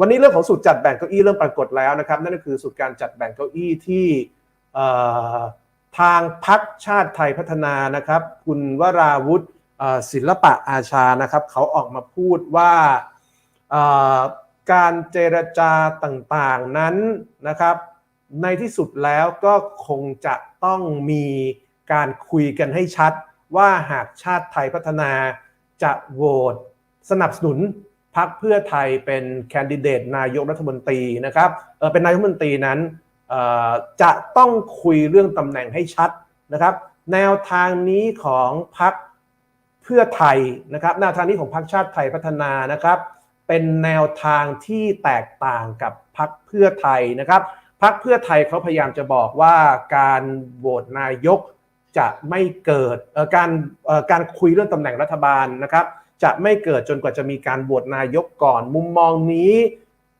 วันนี้เรื่องของสูตรจัดแบ่งเก้าอี้เริ่มปรากฏแล้วนะครับนั่นก็คือสูตรการจัดแบ่งเก้าอี้ที่ทางพักชาติไทยพัฒนานะครับ คุณวราวุฒิศิลปะอาชานะครับเขาออกมาพูดว่าการเจรจาต่างๆนั้นนะครับ ในที่สุดแล้วก็คงจะต้องมีการคุยกันให้ชัดว่าหากชาติไทยพัฒนาจะโหวตสนับสนุน พรรคเพื่อไทยเป็นแคนดิเดตนายกรัฐมนตรีนะครับเป็นนายกรัฐมนตรีนั้นจะต้องคุยเรื่องตำแหน่งให้ชัดนะครับ แนวทางนี้ของพรรคเพื่อไทยนะครับแนวทางนี้ของพรรคชาติไทยพัฒนานะครับ เป็นแนวทางที่แตกต่างกับพรรคเพื่อไทยนะครับพรรคเพื่อไทยเขาพยายามจะบอกว่าการโหวตนายกจะไม่เกิดการการคุยเรื่องตำแหน่งรัฐบาลนะครับ จะไม่เกิดจนกว่าจะมีการโหวตนายกก่อน มุมมองนี้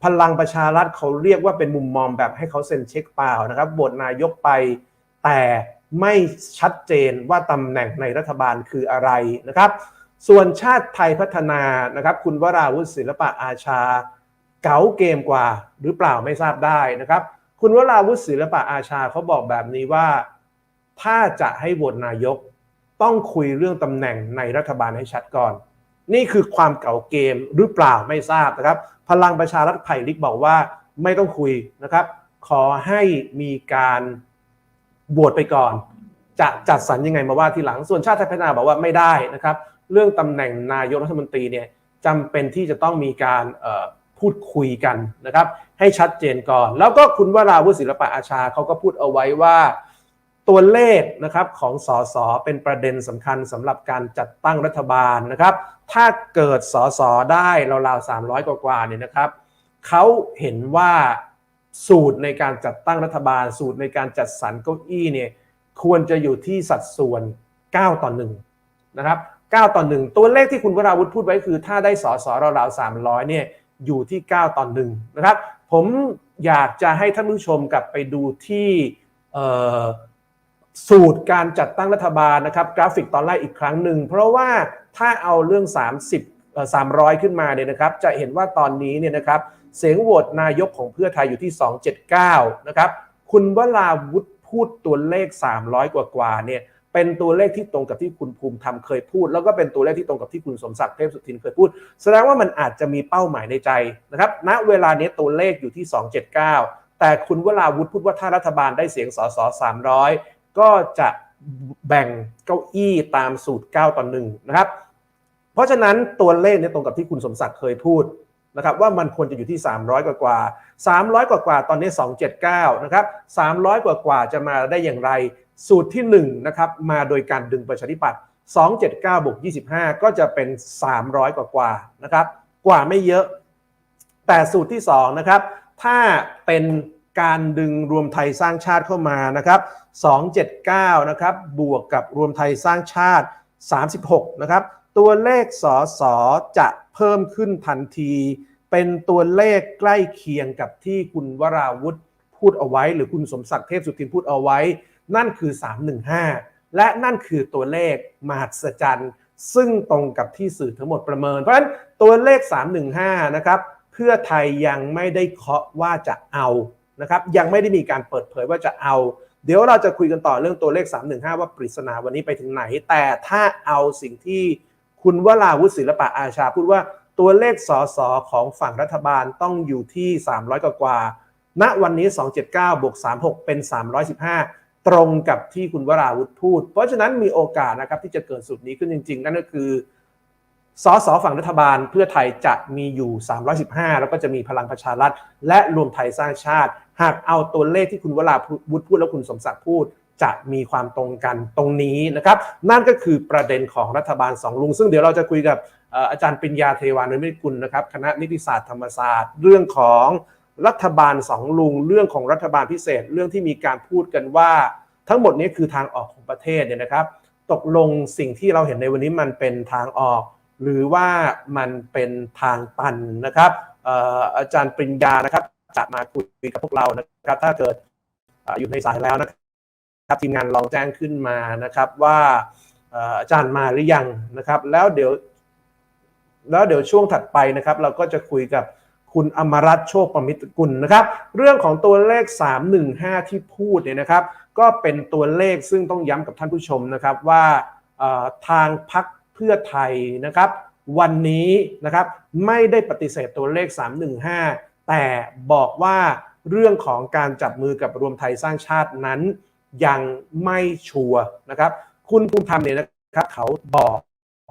พลังประชารัฐเขาเรียกว่าเป็นมุมมองแบบให้เขาเซ็นเช็คเปล่านะครับโหวตนายกไป แต่ไม่ชัดเจนว่าตำแหน่งในรัฐบาลคืออะไรนะครับ ส่วนชาติไทยพัฒนานะครับคุณวราวุฒิศิลปะอาชา เก๋าเกมกว่าหรือเปล่าไม่ทราบได้นะครับ คุณวราวุฒิศิลปะอาชาเขาบอกแบบนี้ว่า ถ้าจะให้โหวตนายก ต้องคุยเรื่องตำแหน่งในรัฐบาลให้ชัดก่อน นี่คือความเก่าเกมหรือเปล่าไม่ทราบนะครับ พลังประชารัฐไผ่ลิกบอกว่าไม่ต้องคุยนะครับ ขอให้มีการบวชไปก่อน จะจัดสรรยังไงมาว่าทีหลังส่วนชาติไทยพัฒนาบอกว่าไม่ได้นะครับ เรื่องตำแหน่งนายกรัฐมนตรีเนี่ยจำเป็นที่จะต้องมีการพูดคุยกันนะครับ ให้ชัดเจนก่อน แล้วก็คุณวราวุฒิศิลปะอาชาเขาก็พูดเอาไว้ว่า ตัวเลขนะครับของสสเป็นประเด็นสำคัญสำหรับการจัดตั้งรัฐบาลนะครับ ถ้าเกิดสสได้ราวๆ300 กว่าๆเนี่ยนะครับเขาเห็นว่าสูตรในการจัดตั้งรัฐบาล สูตรในการจัดสรรเก้าอี้เนี่ยควรจะอยู่ที่สัดส่วน 9 ต่อ1นะครับ9ต่อ1ตัวเลขที่คุณวราวุฒิพูดไว้คือ ถ้าได้สสราวๆ300เนี่ยอยู่ที่ 9ต่อ1นะครับ ผมอยากจะให้ท่านผู้ชมกลับไปดูที่ สูตรการจัดตั้งรัฐบาลนะครับกราฟิกตอนแรกอีกครั้งหนึ่งเพราะว่าถ้าเอาเรื่อง 30 300 ขึ้นมาเนี่ยนะครับจะเห็นว่าตอนนี้เนี่ยนะครับเสียงโหวตนายกของเพื่อไทยอยู่ที่ 279 นะครับคุณวราวุฒิพูดตัวเลข 300 กว่ากว่าเนี่ยเป็นตัวเลขที่ตรงกับที่คุณภูมิธรรมเคยพูด แล้วก็เป็นตัวเลขที่ตรงกับที่คุณสมศักดิ์เทพสุทินเคยพูด แสดงว่ามันอาจจะมีเป้าหมายในใจนะครับณเวลานี้ตัวเลขอยู่ที่ 279 แต่คุณวราวุฒิพูดว่าถ้ารัฐบาลได้เสียงสส300 ก็จะแบ่งเก้าอี้ตามสูตร 9ต่อ1นะครับ เพราะฉะนั้นตัวเลขเนี่ยตรงกับที่คุณสมศักดิ์เคยพูดนะครับว่ามันควรจะอยู่ที่ 300 กว่ากว่า300 กว่ากว่าตอนนี้ 279 นะครับ 300 กว่ากว่าจะมาได้อย่างไร สูตรที่1นะครับมาโดยการดึงประชาธิปัตย์279 บวก 25 ก็จะเป็น 300 กว่ากว่านะครับ กว่าไม่เยอะ แต่สูตรที่2นะครับถ้าเป็น การดึงรวมไทยสร้างชาติเข้ามานะครับ 279 นะครับ บวกกับรวมไทยสร้างชาติ 36 นะครับ ตัวเลขสอสอจะเพิ่มขึ้นทันที เป็นตัวเลขใกล้เคียงกับที่คุณวราวุธพูดเอาไว้ หรือคุณสมศักดิ์เทพสุทินพูดเอาไว้ นั่นคือ 315 และนั่นคือตัวเลขมหัศจรรย์ ซึ่งตรงกับที่สื่อทั้งหมดประเมิน เพราะฉะนั้นตัวเลข 315 นะครับ เพื่อไทยยังไม่ได้เคาะว่าจะเอา นะครับยังไม่ได้มีการเปิดเผยว่าจะเอา เดี๋ยวเราจะคุยกันต่อเรื่องตัวเลข 315 ว่าปริศนาวันนี้ไปถึงไหน แต่ถ้าเอาสิ่งที่คุณวราวุฒิศิลปะอาชาพูดว่าตัวเลขสอสอของฝั่งรัฐบาลต้องอยู่ที่ 300 กว่ากว่า ณ วันนี้ 279 บวก 36 เป็น 315 ตรงกับที่คุณวราวุฒิพูด เพราะฉะนั้นมีโอกาสนะครับที่จะเกิดสุดนี้ขึ้นจริง ๆ นั่นก็คือสสฝั่งรัฐบาลเพื่อไทยจะมีอยู่ 315 แล้วก็จะมีพลังประชารัฐ และรวมไทยสร้างชาติ หากเอาตัวเลขที่คุณวราวุฒิพูดและคุณสมศักดิ์พูด จะมีความตรงกันตรงนี้นะครับ นั่นก็คือประเด็นของรัฐบาลสองลุง ซึ่งเดี๋ยวเราจะคุยกับอาจารย์ปิญญาเทวานนท์มิตรกุลนะครับคณะนิติศาสตร์ธรรมศาสตร์ เรื่องของรัฐบาลสองลุง เรื่องของรัฐบาลพิเศษ เรื่องที่มีการพูดกันว่า ทั้งหมดนี้คือทางออกของประเทศเนี่ยนะครับ ตกลงสิ่งที่เราเห็นในวันนี้มันเป็นทางออก หรือว่ามันเป็นทางตันนะครับเอ่ออาจารย์ปริญญานะครับ จะมาคุยกับพวกเรานะครับ ถ้าเกิดออยู่ในสายแล้วนะครับทีมงานลองแจ้งขึ้นมานะครับว่าอาจารย์มาหรือยังนะครับ แล้วเดี๋ยว แล้วเดี๋ยวช่วงถัดไปนะครับ เราก็จะคุยกับคุณอมรัตโชคประมิตรกุลนะครับ เรื่องของตัวเลข 315 ที่พูดเนี่ยนะครับ ก็เป็นตัวเลขซึ่งต้องย้ำกับท่านผู้ชมนะครับว่าทางพักเพื่อไทยนะครับ วันนี้นะครับไม่ได้ปฏิเสธตัวเลข 315 แต่บอกว่าเรื่องของการจับมือกับรวมไทยสร้างชาตินั้น ยังไม่ชัวร์นะครับ คุณภูมิธรรมเนี่ยนะครับเขาบอก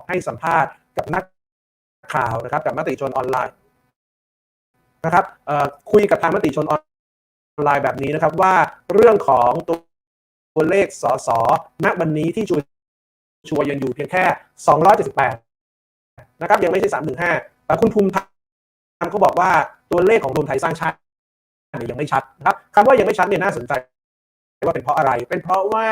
ให้สัมภาษณ์กับนักข่าวนะครับ กับมติชนออนไลน์นะครับคุยกับทางมติชนออนไลน์แบบนี้นะครับว่าเรื่องของตัวเลขสสณวันนี้ที่ชัวชัวยังอยู่เพียงแค่ 278 นะครับ ยังไม่ใช่ 315แต่คุณภูมิธรรม เขาบอกว่าตัวเลขของรวมไทยสร้างชาติเนี่ยยังไม่ชัดนะครับคำว่ายังไม่ชัดเนี่ยน่าสนใจว่าเป็นเพราะอะไร เป็นเพราะว่า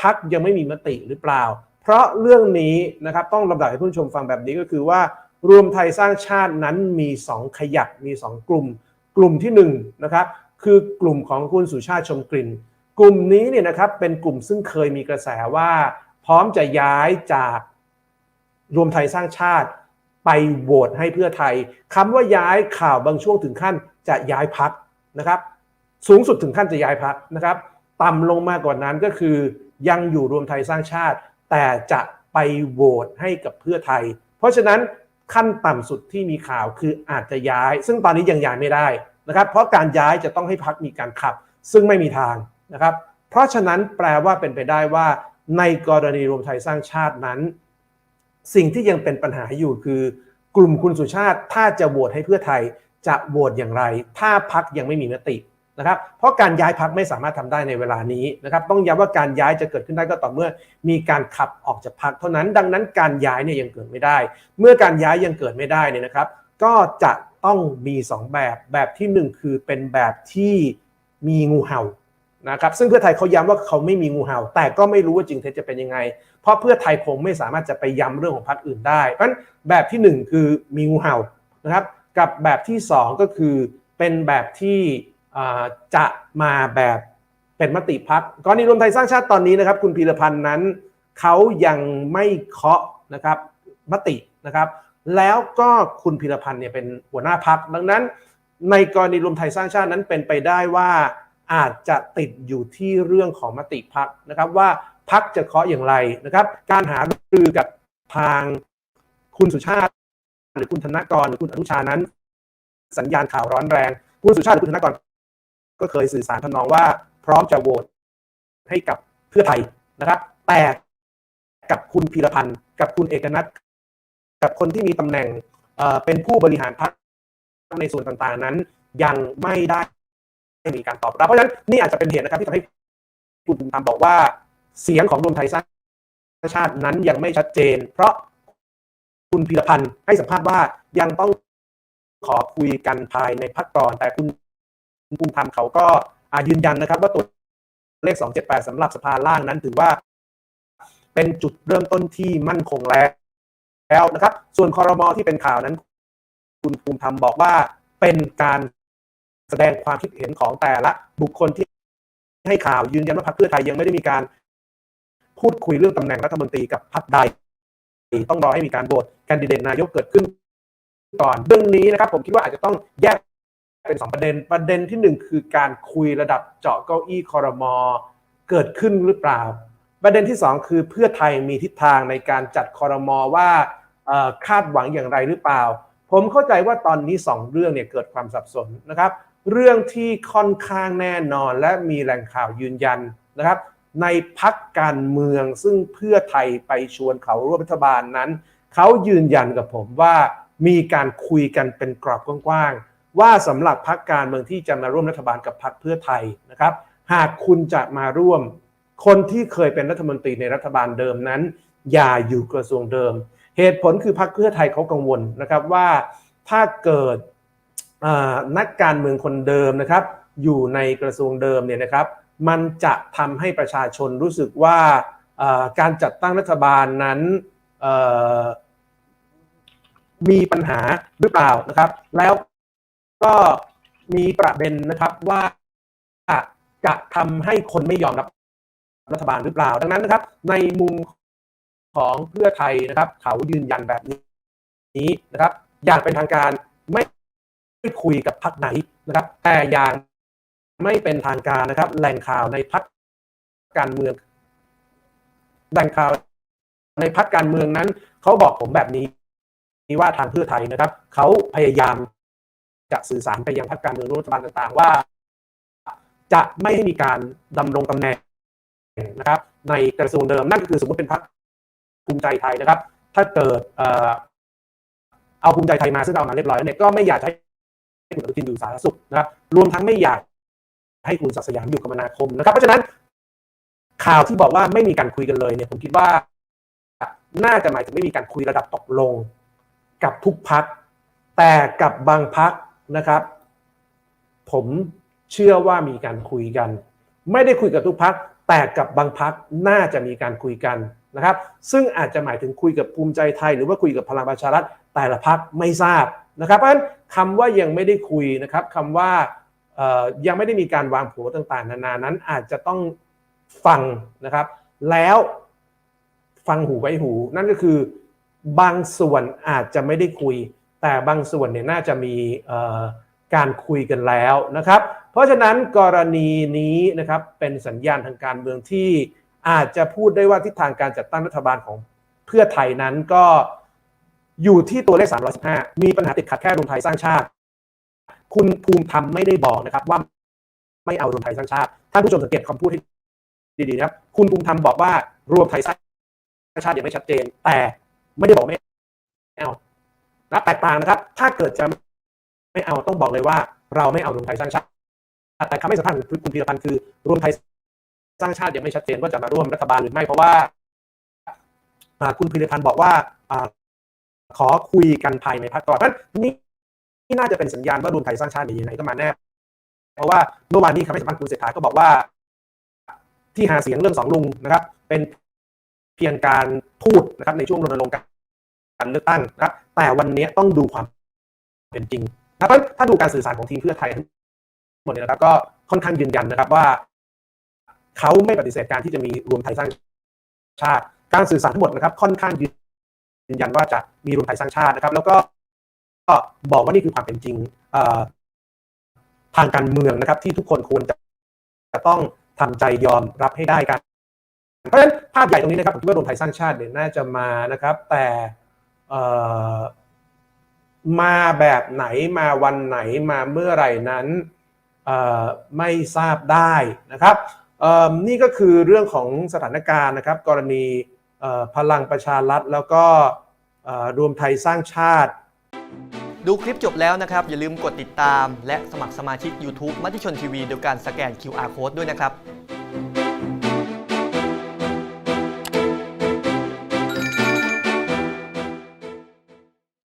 พักยังไม่มีมติหรือเปล่า เพราะเรื่องนี้นะครับต้องลำดับให้ผู้ชมฟังแบบนี้ก็คือว่ารวมไทยสร้างชาตินั้นมี 2 ขยักมี 2 กลุ่ม กลุ่มที่1นะครับคือกลุ่มของคุณสุชาติชมกลิ่น กลุ่มนี้เนี่ยนะครับเป็นกลุ่มซึ่งเคยมีกระแสว่า พร้อมจะย้ายจากรวมไทยสร้างชาติ ไปโหวตให้เพื่อไทยคำว่าย้ายข่าวบางช่วงถึงขั้นจะย้ายพักนะครับ สูงสุดถึงขั้นจะย้ายพักนะครับ ต่ำลงมากกว่านั้นก็คือ ยังอยู่รวมไทยสร้างชาติ แต่จะไปโหวตให้กับเพื่อไทย เพราะฉะนั้นขั้นต่ำสุดที่มีข่าวคืออาจจะย้าย ซึ่งตอนนี้ยังย้ายไม่ได้นะครับ เพราะการย้ายจะต้องให้พักมีการขับ ซึ่งไม่มีทางนะครับ เพราะฉะนั้นแปลว่าเป็นไปได้ว่า ในกรณีรวมไทยสร้างชาตินั้น สิ่งที่ยังเป็นปัญหาอยู่คือ กลุ่มคุณสุชาติถ้าจะโหวตให้เพื่อไทยจะโหวตอย่างไร ถ้าพักยังไม่มีมตินะครับ เพราะการย้ายพักไม่สามารถทำได้ในเวลานี้นะครับ ต้องย้ำว่าการย้ายจะเกิดขึ้นได้ก็ต่อเมื่อ มีการขับออกจากพักเท่านั้น ดังนั้นการย้ายเนี่ยยังเกิดไม่ได้ เมื่อการย้ายยังเกิดไม่ได้เนี่ยนะครับ ก็จะต้องมี 2 แบบ แบบทีหนึ่1 คือเป็นแบบที่มีงูเห่า นะครับซึ่งเพื่อไทยเขาย้ำว่าเขาไม่มีงูเห่า แต่ก็ไม่รู้ว่าจริงเท็จจะเป็นยังไง เพราะเพื่อไทยคงไม่สามารถจะไปย้ำเรื่องของพรรคอื่นได้เพราะฉะนั้นแบบที่ 1 คือมีงูเห่านะครับกับแบบที่ 2 ก็คือเป็นแบบที่จะมาแบบเป็นมติพักกรณีรวมไทยสร้างชาติตอนนี้นะครับ คุณพีรพันธ์นั้นเขายังไม่เคาะนะครับมตินะครับ แล้วก็คุณพีรพันธ์เนี่ยเป็นหัวหน้าพักดังนั้น ในกรณีรวมไทยสร้างชาตินั้นเป็นไปได้ว่า อาจจะติดอยู่ที่เรื่องของมติพักนะครับ ว่าพักจะเคาะอย่างไรนะครับ การหารือกับทางคุณสุชาติ หรือคุณธนกรหรือคุณอนุชานั้น สัญญาณข่าวร้อนแรง คุณสุชาติหรือคุณธนกรก็เคยสื่อสารทำนองว่า พร้อมจะโหวตให้กับเพื่อไทยนะครับ แต่กับคุณพีรพันธ์กับคุณเอกนัทกับคนที่มีตำแหน่งเเป็นผู้บริหารพรรคในส่วนต่างๆนั้น ยังไม่ได้ ไม่มีการตอบรับ เพราะฉะนั้นนี่อาจจะเป็นเหตุนะครับที่ทำให้คุณภูมิธรรมบอกว่า เสียงของรวมไทยสร้างชาตินั้นยังไม่ชัดเจน เพราะคุณพีรพันธ์ให้สัมภาษณ์ว่ายังต้องขอคุยกันภายในพักก่อน แต่คุณภูมิธรรมเขาก็ยืนยันนะครับ ว่าตัวเลข 278สำหรับสภาล่างนั้นถือว่าเป็นจุดเริ่มต้นที่มั่นคงแล้วแล้วนะครับ ส่วนคอรมอที่เป็นข่าวนั้น คุณภูมิธรรมบอกว่าเป็นการ แสดงความคิดเห็นของแต่ละบุคคลที่ให้ข่าวยืนยันว่าพรรคเพื่อไทยยังไม่ได้มีการพูดคุยเรื่องตำแหน่งรัฐมนตรีกับพรรคใด ต้องรอให้มีการโหวตแคนดิเดตนายกเกิดขึ้นก่อนเรื่องนี้นะครับ ผมคิดว่าอาจจะต้องแยกเป็นสองประเด็นประเด็นที่หนึ่งคือการคุยระดับเจาะเก้าอี้คอรมอเกิดขึ้นหรือเปล่า ประเด็นที่สองคือเพื่อไทยมีทิศทางในการจัดคอรมอว่าคาดหวังอย่างไรหรือเปล่า ผมเข้าใจว่าตอนนี้สองเรื่องเนี่ยเกิดความสับสนนะครับ เรื่องที่ค่อนข้างแน่นอนและมีแหล่งข่าวยืนยันนะครับ ในพักการเมืองซึ่งเพื่อไทยไปชวนเขาร่วมรัฐบาลนั้น เขายืนยันกับผมว่ามีการคุยกันเป็นกรอบกว้างๆว่าสำหรับพักการเมืองที่จะมาร่วมรัฐบาลกับพักเพื่อไทยนะครับ หากคุณจะมาร่วม คนที่เคยเป็นรัฐมนตรีในรัฐบาลเดิมนั้น อย่าอยู่กระทรวงเดิม เหตุผลคือพรรคเพื่อไทยเขากังวลนะครับว่าถ้าเกิด นักการเมืองคนเดิมนะครับ อยู่ในกระทรวงเดิมเนี่ยนะครับ มันจะทำให้ประชาชนรู้สึกว่าการจัดตั้งรัฐบาลนั้นมีปัญหาหรือเปล่านะครับ แล้วก็มีประเด็นนะครับว่าจะทำให้คนไม่ยอมรับรัฐบาลหรือเปล่า ดังนั้นนะครับ ในมุมของเพื่อไทยนะครับ เขายืนยันแบบนี้นะครับ อย่างเป็นทางการไม่ คุยกับพรรคไหนนะครับ แต่อย่างไม่เป็นทางการนะครับ แหล่งข่าวในพรรคการเมือง แหล่งข่าวในพรรคการเมืองนั้นเขาบอกผมแบบนี้ว่าทางเพื่อไทยนะครับเขาพยายามจะสื่อสารไปยังพรรคการเมืองรัฐบาลต่างๆ ว่า จะไม่ให้มีการดำรงตำแหน่งนะครับ ในกระทรวงเดิมนั่นก็คือสมมติเป็นพรรคภูมิใจไทยนะครับ ถ้าเกิดเอ่อเอาภูมิใจไทยมาซึ่งเอามาเรียบร้อยแล้วเนี่ยก็ไม่อยากให้ คุณอนุทินอยู่สาธารณสุขนะครับรวมทั้งไม่อยากให้คุณศักดิ์สยามอยู่คมนาคมนะครับ เพราะฉะนั้นข่าวที่บอกว่าไม่มีการคุยกันเลยเนี่ยผมคิดว่า น่าจะหมายถึงไม่มีการคุยระดับตกลง กับทุกพัก แต่กับบางพักนะครับ ผมเชื่อว่ามีการคุยกัน ไม่ได้คุยกับทุกพัก แต่กับบางพักน่าจะมีการคุยกันนะครับ ซึ่งอาจจะหมายถึงคุยกับภูมิใจไทย หรือว่าคุยกับพลังประชารัฐแต่ละพักไม่ทราบ นะครับเพราะฉะนั้นคำว่ายังไม่ได้คุยนะครับคำว่ายังไม่ได้มีการวางผัวต่างๆ นานานั้นอาจจะต้องฟังนะครับ แล้วฟังหูไว้หู นั่นก็คือบางส่วนอาจจะไม่ได้คุย แต่บางส่วนเนี่ยน่าจะมีการคุยกันแล้วนะครับ เพราะฉะนั้นกรณีนี้นะครับเป็นสัญญาณทางการเมืองที่อาจจะพูดได้ว่าทิศทางการจัดตั้งรัฐบาลของเพื่อไทยนั้นก็ อยู่ที่ตัวเลข 315 มีปัญหาติดขัดแค่รวมไทยสร้างชาติ คุณภูมิธรรมไม่ได้บอกนะครับว่าไม่เอารวมไทยสร้างชาติ ท่านผู้ชมสังเกตคำพูดให้ดีๆนะครับ คุณภูมิธรรมบอกว่ารวมไทยสร้างชาติยังไม่ชัดเจน แต่ไม่ได้บอกไม่เอานะแตกต่างนะครับ ถ้าเกิดจะไม่เอาต้องบอกเลยว่า เราไม่เอารวมไทยสร้างชาติ แต่คำให้สัมภาษณ์ของคุณพีรพันธ์คือ รวมไทยสร้างชาติยังไม่ชัดเจนว่าจะมาร่วมรัฐบาลหรือไม่เพราะว่าคุณพีรพันธ์บอกว่า ขอคุยกันภายในพรรคก่อนเพราะนั้นนี่นี่น่าจะเป็นสัญญาณว่ารวมไทยสร้างชาติเนี่ยยังไงก็มาแน่ เพราะว่าเมื่อวานนี้คำให้สัมภาษณ์คุณเศรษฐาก็บอกว่า ที่หาเสียงเรื่องสองลุงนะครับ เป็นเพียงการพูดนะครับในช่วงรณรงค์การเลือกตั้งนะครับ แต่วันนี้ต้องดูความเป็นจริงนะครับเพราะถ้าดูการสื่อสารของทีมเพื่อไทยหมดเนี่ยนะครับ ก็ค่อนข้างยืนยันนะครับว่า เขาไม่ปฏิเสธการที่จะมีรวมไทยสร้างชาติ การสื่อสารทั้งหมดนะครับ ค่อนข้างยืน ยันว่าจะมีรวมไทยสร้างชาตินะครับ แล้วก็ก็บอกว่านี่คือความเป็นจริงทางการเมืองนะครับ ที่ทุกคนควรจะจะต้องทำใจยอมรับให้ได้กัน เพราะฉะนั้นภาพใหญ่ตรงนี้นะครับผมคิดว่ารวมไทยสร้างชาติเนี่ยน่าจะมานะครับ แต่มาแบบไหนมาวันไหนมาเมื่อไหร่นั้นไม่ทราบได้นะครับนี่ก็คือเรื่องของสถานการณ์นะครับ กรณี พลังประชารัฐแล้วก็รวมไทยสร้างชาติ ดูคลิปจบแล้วนะครับ อย่าลืมกดติดตาม และสมัครสมาชิก YouTube มติชนทีวีโดยการสแกน QR Code ด้วยนะครับ